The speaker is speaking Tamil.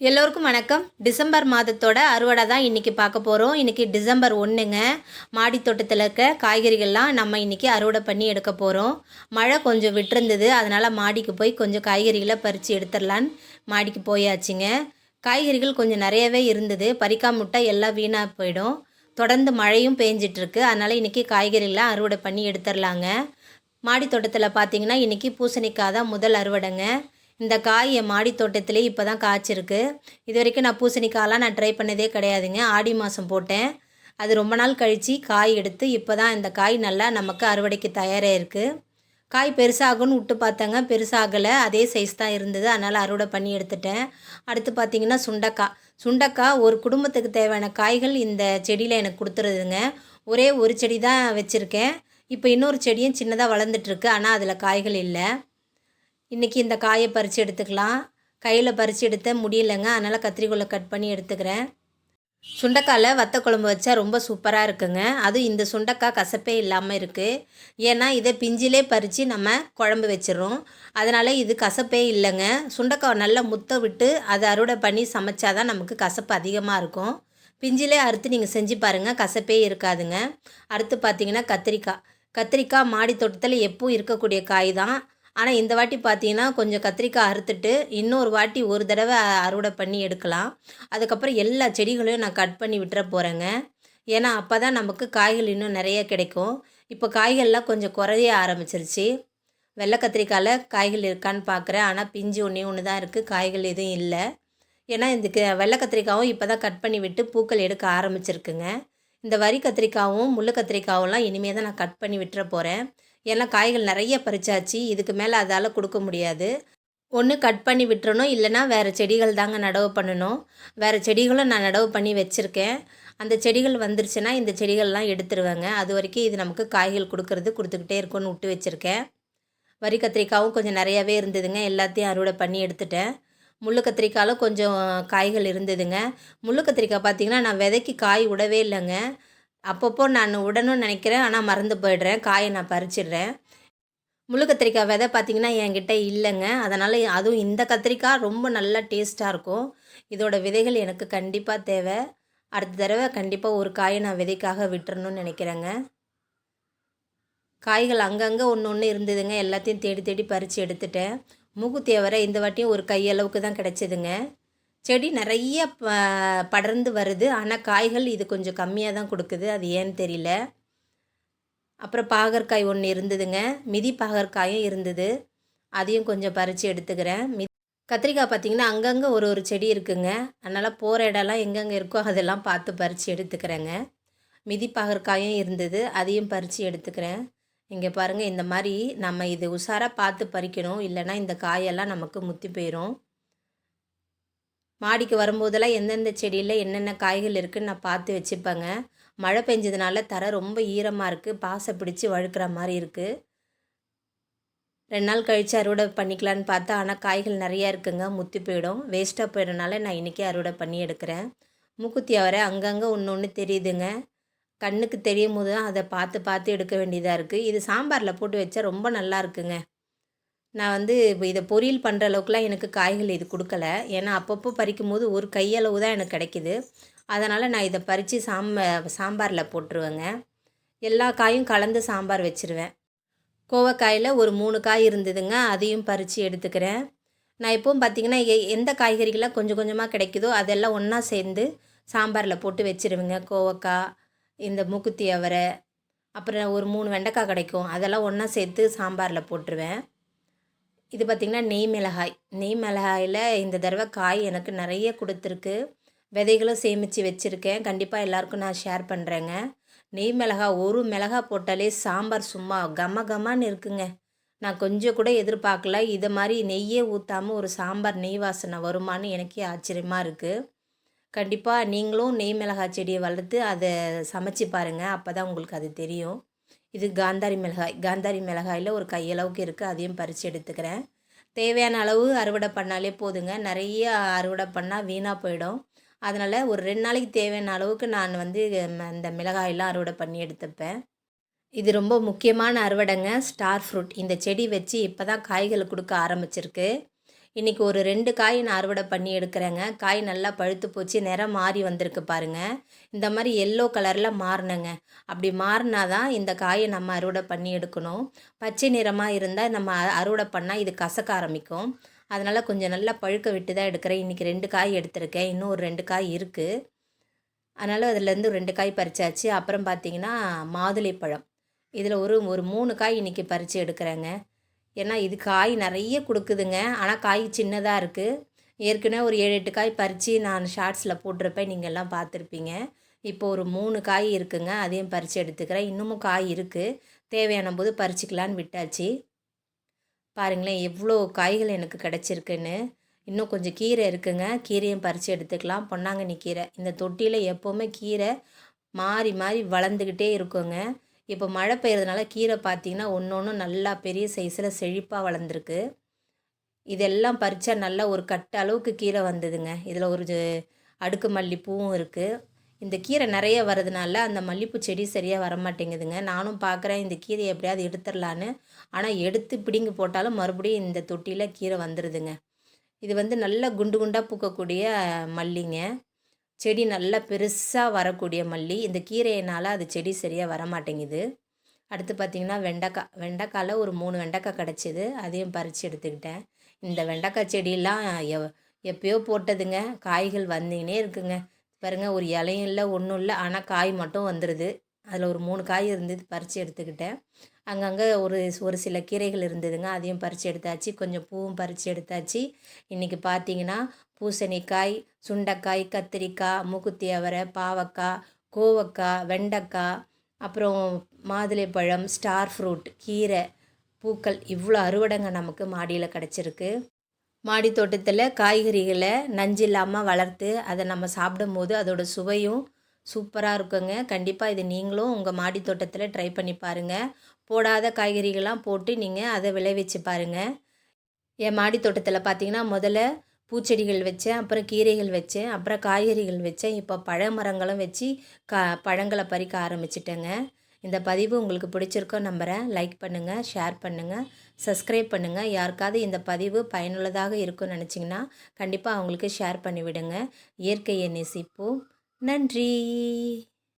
எல்லோருக்கும் வணக்கம். டிசம்பர் மாதத்தோட அறுவடை தான் இன்றைக்கி பார்க்க போகிறோம் இன்றைக்கி டிசம்பர் ஒன்றுங்க மாடி தோட்டத்தில் இருக்க காய்கறிகள்லாம் நம்ம இன்றைக்கி அறுவடை பண்ணி எடுக்க போகிறோம் மழை கொஞ்சம் விட்டுருந்தது. அதனால் மாடிக்கு போய் கொஞ்சம் காய்கறிகளை பறித்து எடுத்துடலான்னு மாடிக்கு போயாச்சுங்க. காய்கறிகள் கொஞ்சம் நிறையவே இருந்தது. பறிக்காம முட்டை எல்லாம் வீணாக போயிடும். தொடர்ந்து மழையும் பேஞ்சிட்ருக்கு. அதனால் இன்றைக்கி காய்கறிகள்லாம் அறுவடை பண்ணி எடுத்துடலாங்க. மாடி தோட்டத்தில் பார்த்தீங்கன்னா இன்றைக்கி பூசணிக்காய் தான் முதல் அறுவடைங்க. இந்த காய் என் மாடி தோட்டத்திலே இப்போ தான் காய்ச்சிருக்கு. இது வரைக்கும் நான் பூசணிக்காயெலாம் நான் ட்ரை பண்ணதே கிடையாதுங்க. ஆடி மாதம் போட்டேன். அது ரொம்ப நாள் கழித்து காய் எடுத்து இப்போ தான் இந்த காய் நல்லா நமக்கு அறுவடைக்கு தயாராக இருக்குது காய் பெருசாகும்னு விட்டு பார்த்தாங்க. பெருசாகலை. அதே சைஸ் தான் இருந்தது. அதனால் அறுவடை பண்ணி எடுத்துட்டேன். அடுத்து பார்த்திங்கன்னா சுண்டக்காய். சுண்டக்காய் ஒரு குடும்பத்துக்கு தேவையான காய்கள் இந்த செடியில் எனக்கு கொடுத்துருதுங்க. ஒரே ஒரு செடி தான் வச்சுருக்கேன். இப்போ இன்னொரு செடியும் சின்னதாக வளர்ந்துட்டுருக்கு ஆனால் அதில் காய்கள் இல்லை. இன்றைக்கி இந்த காயை பறித்து எடுத்துக்கலாம். கையில் பறித்து எடுத்த முடியலைங்க. அதனால் கத்திரிக்கோலை கட் பண்ணி எடுத்துக்கிறேன். சுண்டைக்காயில் வத்த குழம்பு வச்சா ரொம்ப சூப்பராக இருக்குங்க. அதுவும் இந்த சுண்டைக்காய் கசப்பே இல்லாமல் இருக்குது ஏன்னா இதை பிஞ்சிலே பறித்து நம்ம குழம்பு வச்சிடறோம். அதனால் இது கசப்பே இல்லைங்க. சுண்டைக்காய் நல்லா முத்த விட்டு அதை அறுவடை பண்ணி சமைச்சாதான் நமக்கு கசப்பு அதிகமாக இருக்கும். பிஞ்சிலே அறுத்து நீங்கள் செஞ்சு பாருங்கள் கசப்பே இருக்காதுங்க. அடுத்து பார்த்தீங்கன்னா கத்திரிக்காய். கத்திரிக்காய் மாடி தோட்டத்தில் எப்பவும் இருக்கக்கூடிய காய் தான். ஆனால் இந்த வாட்டி பார்த்தீங்கன்னா கொஞ்சம் கத்திரிக்காய் அறுத்துட்டு இன்னொரு வாட்டி ஒரு தடவை அறுவடை பண்ணி எடுக்கலாம். அதுக்கப்புறம் எல்லா செடிகளையும் நான் கட் பண்ணி விட்டுற போகிறேங்க ஏன்னா அப்போ தான் நமக்கு காய்கள் இன்னும் நிறைய கிடைக்கும். இப்போ காய்கள்லாம் கொஞ்சம் குறைய ஆரம்பிச்சிருச்சு. வெள்ளை கத்திரிக்காயில் காய்கள் இருக்கான்னு பார்க்குறேன் ஆனால் பிஞ்சு ஒன்றே ஒன்று தான் இருக்குது காய்கள் எதுவும் இல்லை. ஏன்னா இதுக்கு வெள்ளை கத்திரிக்காவும் இப்போ தான் கட் பண்ணி விட்டு பூக்கள் எடுக்க ஆரம்பிச்சிருக்குங்க. இந்த வரி கத்திரிக்காவும் முள்ளு கத்திரிக்காவெல்லாம் இனிமேல் தான் நான் கட் பண்ணி விட்டுற போகிறேன் ஏன்னா காய்கள் நிறைய பறிச்சாச்சு. இதுக்கு மேலே அதால் கொடுக்க முடியாது. ஒன்று கட் பண்ணி விட்டுறணும். இல்லைனா வேறு செடிகள் தாங்க நடவு பண்ணணும். வேறு செடிகளும் நான் நடவு பண்ணி வச்சுருக்கேன். அந்த செடிகள் வந்துருச்சுன்னா இந்த செடிகள்லாம் எடுத்துருவேங்க. அது வரைக்கும் இது நமக்கு காய்கள் கொடுக்கறது கொடுத்துக்கிட்டே இருக்கும்னு விட்டு வச்சுருக்கேன். வரி கத்திரிக்காவும் கொஞ்சம் நிறையாவே இருந்ததுங்க. எல்லாத்தையும் அறுவடை பண்ணி எடுத்துட்டேன். முள்ளு கத்திரிக்காயில் கொஞ்சம் காய்கள் இருந்ததுங்க. முள்ளு கத்திரிக்காய் பார்த்திங்கன்னா நான் விதைக்கு காய் விடவே இல்லைங்க. அப்பப்போ நான் உடனும் நினைக்கிறேன் ஆனால் மறந்து போயிடுறேன். காயை நான் பறிச்சிடுறேன். முழு கத்திரிக்காய் விதை பார்த்திங்கன்னா என்கிட்ட இல்லைங்க. அதனால் அதுவும் இந்த கத்திரிக்காய் ரொம்ப நல்லா டேஸ்ட்டாக இருக்கும். இதோட விதைகள் எனக்கு கண்டிப்பாக தேவை. அடுத்த தடவை கண்டிப்பாக ஒரு காயை நான் விதைக்காக விட்டுறணும்னு நினைக்கிறேங்க. காய்கள் அங்கங்கே ஒன்று ஒன்று இருந்ததுங்க. எல்லாத்தையும் தேடி தேடி பறித்து எடுத்துட்டேன். மூக்குத்தியை வர இந்த வாட்டியும் ஒரு கையளவுக்கு தான் கிடச்சிதுங்க. செடி நிறைய ப படர்ந்து வருது. ஆனால் காய்கள் இது கொஞ்சம் கம்மியாக தான் கொடுக்குது. அது ஏன்னு தெரியல. அப்புறம் பாகற்காய் ஒன்று இருந்ததுங்க. மிதி பாகற்காயும் இருந்தது. அதையும் கொஞ்சம் பறித்து எடுத்துக்கிறேன். மி கத்திரிக்காய் பார்த்திங்கன்னா அங்கங்கே ஒரு ஒரு செடி இருக்குங்க. அதனால் போகிற இடம்லாம் எங்கெங்கே இருக்கோ அதெல்லாம் பார்த்து பறித்து எடுத்துக்கிறேங்க. மிதி பாகற்காயும் இருந்தது. அதையும் பறித்து எடுத்துக்கிறேன். இங்கே பாருங்கள் இந்த மாதிரி நம்ம இது உஷாராக பார்த்து பறிக்கணும். இல்லைன்னா இந்த காயெல்லாம் நமக்கு முத்தி போயிடும் மாடிக்கு வரும்போதெல்லாம் எந்தெந்த செடியில் என்னென்ன காய்கள் இருக்குதுன்னு நான் பார்த்து வச்சுப்பேங்க. மழை பெஞ்சதுனால தரை ரொம்ப ஈரமாக இருக்குது பாசை பிடிச்சி வழுக்கிற மாதிரி இருக்குது ரெண்டு நாள் கழித்து அறுவடை பண்ணிக்கலான்னு பார்த்தா ஆனால் காய்கள் நிறையா இருக்குங்க. முத்தி போயிடும். வேஸ்ட்டாக போயிடனால நான் இன்றைக்கி அறுவடை பண்ணி எடுக்கிறேன். மூக்குத்தி அவரை அங்கங்கே ஒன்று ஒன்று தெரியுதுங்க. கண்ணுக்கு தெரியும் போது தான் அதை பார்த்து பார்த்து எடுக்க வேண்டியதாக இருக்குது இது சாம்பாரில் போட்டு வச்சா ரொம்ப நல்லா இருக்குங்க. நான் வந்து இப்போ இதை பொரியல் பண்ணுற அளவுக்குலாம் எனக்கு காய்கள் இது கொடுக்கல. ஏன்னா அப்பப்போ பறிக்கும் போது ஒரு கையளவு தான் எனக்கு கிடைக்கிது. அதனால் நான் இதை பறித்து சாம்ப சாம்பாரில் போட்டுருவேங்க. எல்லா காயும் கலந்து சாம்பார் வச்சுருவேன். கோவக்காயில் ஒரு மூணு காய் இருந்ததுங்க. அதையும் பறித்து எடுத்துக்கிறேன். நான் எப்பவும் பார்த்திங்கன்னா எ எந்த காய்கறிகள்லாம் கொஞ்சம் கொஞ்சமாக கிடைக்குதோ அதெல்லாம் ஒன்றா சேர்ந்து சாம்பாரில் போட்டு வச்சுருவேங்க. கோவக்காய் இந்த மூக்குத்தி அவரை அப்புறம் ஒரு மூணு வெண்டைக்காய் கிடைக்கும். அதெல்லாம் ஒன்றா சேர்த்து சாம்பாரில் போட்டுருவேன். இது பார்த்திங்கன்னா நெய் மிளகாய். நெய் மிளகாயில் இந்த தடவை காய் எனக்கு நிறைய கொடுத்துருக்கு. விதைகளும் சேமித்து வச்சுருக்கேன். கண்டிப்பாக எல்லாருக்கும் நான் ஷேர் பண்ணுறேங்க நெய் மிளகா ஒரு மிளகா போட்டாலே சாம்பார் சும்மா கம கமான்னு இருக்குங்க. நான் கொஞ்சம் கூட எதிர்பார்க்கல. இதை மாதிரி நெய்யே ஊற்றாமல் ஒரு சாம்பார் நெய் வாசனை வருமானு எனக்கே ஆச்சரியமாக இருக்குது கண்டிப்பாக நீங்களும் நெய் மிளகாய் செடியை வளர்த்து அதை சமைச்சு பாருங்கள் அப்போ தான் உங்களுக்கு அது தெரியும். இது காந்தாரி மிளகாய். காந்தாரி மிளகாயில் ஒரு கையளவுக்கு இருக்குது அதையும் பறித்து எடுத்துக்கிறேன். தேவையான அளவு அறுவடை பண்ணாலே போதுங்க. நிறைய அறுவடை பண்ணால் வீணாக போயிடும். அதனால் ஒரு ரெண்டு நாளைக்கு தேவையான அளவுக்கு நான் வந்து இந்த மிளகாயெல்லாம் அறுவடை பண்ணி எடுத்துப்பேன். இது ரொம்ப முக்கியமான அறுவடைங்க. Star fruit. இந்த செடி வச்சு இப்போ தான் காய்களை கொடுக்க ஆரம்பிச்சிருக்கு. இன்றைக்கி ஒரு ரெண்டு காய் நான் அறுவடை பண்ணி எடுக்கிறேங்க. காய் நல்லா பழுத்து போச்சு. நிறம் மாறி வந்திருக்கு பாருங்கள் இந்த மாதிரி எல்லோ கலரில் மாறினங்க. அப்படி மாறினா தான் இந்த காயை நம்ம அறுவடை பண்ணி எடுக்கணும். பச்சை நிறமாக இருந்தால் நம்ம அ- அறுவடை பண்ணால் இது கசக்க ஆரம்பிக்கும். அதனால் கொஞ்சம் நல்லா பழுக்க விட்டு தான் எடுக்கிறேன். இன்றைக்கி ரெண்டு காய் எடுத்திருக்கேன். இன்னும் ஒரு ரெண்டு காய் இருக்குது அதனால் அதுலேருந்து ரெண்டு காய் பறிச்சாச்சு. அப்புறம் பார்த்தீங்கன்னா மாதுளைப்பழம் இதில் ஒரு ஒரு மூணு காய் இன்றைக்கி பறித்து எடுக்கிறேங்க. ஏன்னா இது காய் நிறைய கொடுக்குதுங்க. ஆனால் காய் சின்னதாக இருக்குது ஏற்கனவே ஒரு ஏழு எட்டு காய் பறித்து நான் ஷார்ட்ஸில் போட்டிருப்பேன். நீங்கள் எல்லாம் பார்த்துருப்பீங்க. இப்போ ஒரு மூணு காய் இருக்குங்க. அதையும் பறித்து எடுத்துக்கிறேன். இன்னமும் காய் இருக்குது தேவையான போது பறிச்சுக்கலான்னு விட்டாச்சு. பாருங்களேன் எவ்வளோ காய்கள் எனக்கு கிடச்சிருக்குன்னு. இன்னும் கொஞ்சம் கீரை இருக்குங்க. கீரையும் பறித்து எடுத்துக்கலாம். பொன்னாங்கண்ணி கீரை. இந்த தொட்டியில் எப்போவுமே கீரை மாறி மாறி வளர்ந்துக்கிட்டே இருக்குங்க. இப்போ மழை பெய்யறதுனால கீரை பார்த்தீங்கன்னா ஒன்று ஒன்று நல்லா பெரிய சைஸில் செழிப்பாக வளர்ந்துருக்கு. இதெல்லாம் பறித்தா நல்லா ஒரு கட்ட அளவுக்கு கீரை வந்ததுங்க. இதில் ஒரு அடுக்கு மல்லிப்பூவும் இருக்குது இந்த கீரை நிறைய வரதுனால அந்த மல்லிப்பூ செடி சரியாக வரமாட்டேங்குதுங்க. நானும் பார்க்குறேன் இந்த கீரையை எப்படியாவது எடுத்துடலான்னு. ஆனால் எடுத்து பிடிங்கி போட்டாலும் மறுபடியும் இந்த தொட்டியில் கீரை வந்துடுதுங்க இது வந்து நல்லா குண்டு குண்டாக பூக்கக்கூடிய மல்லிங்க. செடி நல்லா பெருசாக வரக்கூடிய மல்லி. இந்த கீரையினால் அது செடி சரியாக வர மாட்டேங்குது அடுத்து பார்த்திங்கன்னா வெண்டைக்காய் வெண்டைக்காயில் ஒரு மூணு வெண்டைக்காய் கிடச்சிது. அதையும் பறித்து எடுத்துக்கிட்டேன். இந்த வெண்டைக்காய் செடியெல்லாம் எவ் எப்பயோ போட்டதுங்க. காய்கள் வந்துக்கினே இருக்குங்க. பாருங்கள் ஒரு இலையும் இல்லை ஒன்றும் இல்லை. ஆனால் காய் மட்டும் வந்துடுது அதில் ஒரு மூணு காய் இருந்தது பறித்து எடுத்துக்கிட்டேன். அங்கங்கே ஒரு ஒரு சில கீரைகள் இருந்ததுங்க அதையும் பறித்து எடுத்தாச்சு. கொஞ்சம் பூவும் பறித்து எடுத்தாச்சு. இன்றைக்கி பார்த்தீங்கன்னா பூசணிக்காய் சுண்டைக்காய் கத்திரிக்காய் மூக்குத்தி அவரை பாவக்காய் கோவக்காய் வெண்டைக்காய் அப்புறம் மாதுளைப்பழம் ஸ்டார் ஃப்ரூட் கீரை பூக்கள் இவ்வளோ அறுவடைங்க நமக்கு மாடியில் கிடச்சிருக்கு. மாடி தோட்டத்தில் காய்கறிகளை நஞ்சு இல்லாமல் வளர்த்து அதை நம்ம சாப்பிடும்போது அதோடய சுவையும் சூப்பராக இருக்குங்க. கண்டிப்பாக இது நீங்களும் உங்கள் மாடி தோட்டத்தில் ட்ரை பண்ணி பாருங்கள் போடாத காய்கறிகள்லாம் போட்டு நீங்கள் அதை விளைவிச்சு பாருங்கள் என் மாடி தோட்டத்தில் பார்த்தீங்கன்னா முதல்ல பூச்செடிகள் வச்சேன் அப்புறம் கீரைகள் வச்சேன் அப்புறம் காய்கறிகள் வச்சேன். இப்போ பழ மரங்களும் வச்சு கா பழங்களை பறிக்க ஆரம்பிச்சிட்டேங்க. இந்த பதிவு உங்களுக்கு பிடிச்சிருக்கோ நம்புகிறேன் லைக் பண்ணுங்கள் ஷேர் பண்ணுங்கள் சப்ஸ்கிரைப் பண்ணுங்கள் யாருக்காவது இந்த பதிவு பயனுள்ளதாக இருக்கும்னு நினச்சிங்கன்னா கண்டிப்பாக அவங்களுக்கு ஷேர் பண்ணிவிடுங்க. இயற்கையை நேசிப்போம் நன்றி.